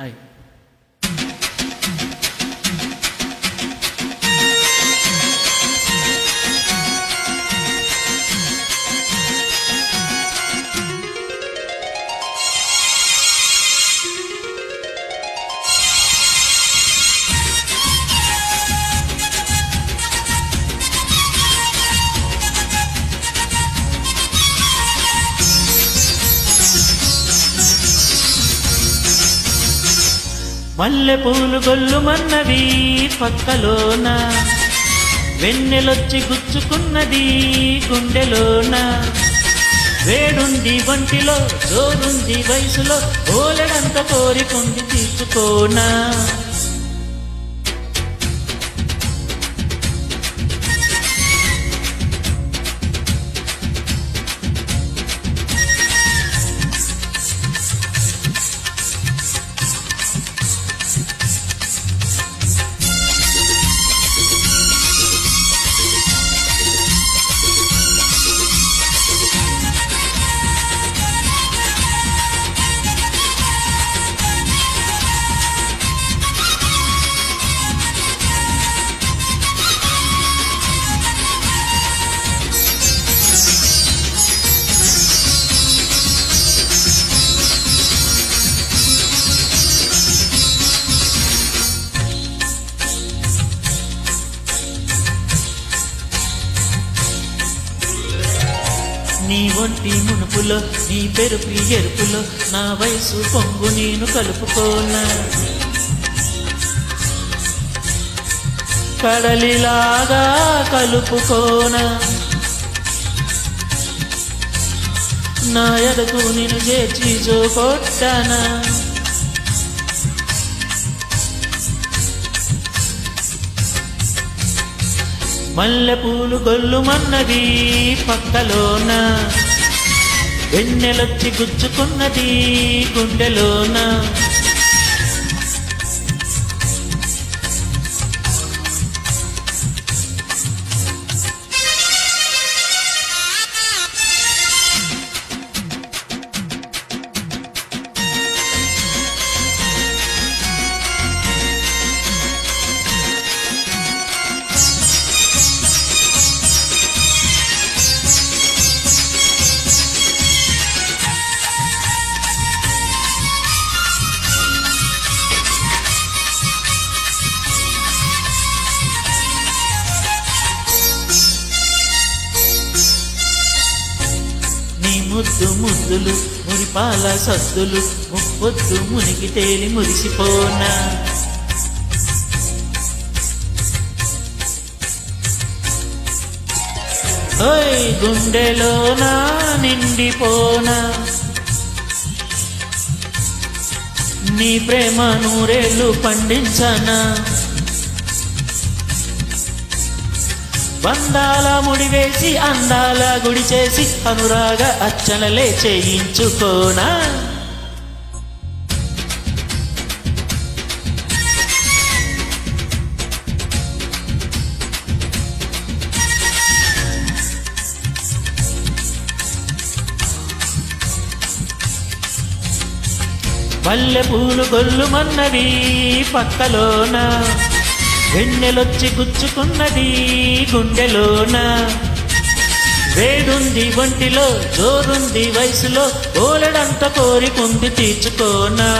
Đây. మల్లె పూలు గొల్లుమన్నవి పక్కలోన. వెన్నెలొచ్చి గుచ్చుకున్నది గుండెలోన. వేడుంది వంటిలో జోరుంది వయసులో ఓలెడంత కోరికుంది తీర్చుకోనా. నీ ఒంటి మునుపులో నీ పెరుపు ఎరుపులో నా వయసు పొంగు నేను కలుపుకోనా. కడలిలాగా కలుపుకోనా. నా ఎదకు నేను చేర్చి జో మల్లెపూలు గొల్లుమన్నది పక్కలోన. వెన్నెలొచ్చి గుచ్చుకున్నది గుండెలోన. ముద్దు ముద్దులు మురిపాల సద్దులు ముప్పొద్దు మునిగి తేలి మురిసిపోనా? ఓయ్ గుండెలోనా నిండిపోనా? నీ ప్రేమ నూరేళ్ళు పండించనా? బంధాల ముడివేసి అందాల గుడి చేసి అనురాగ అచ్చలలే చేయించుకోనా మల్లె పూలు గొల్లుమన్నవి పక్కలోన. వెన్నెలొచ్చి గుచ్చుకున్నది గుండెలోన. వేడుంది ఒంటిలో జోరుంది వయసులో ఓలడంత కోరికుంది తీర్చుకోనా.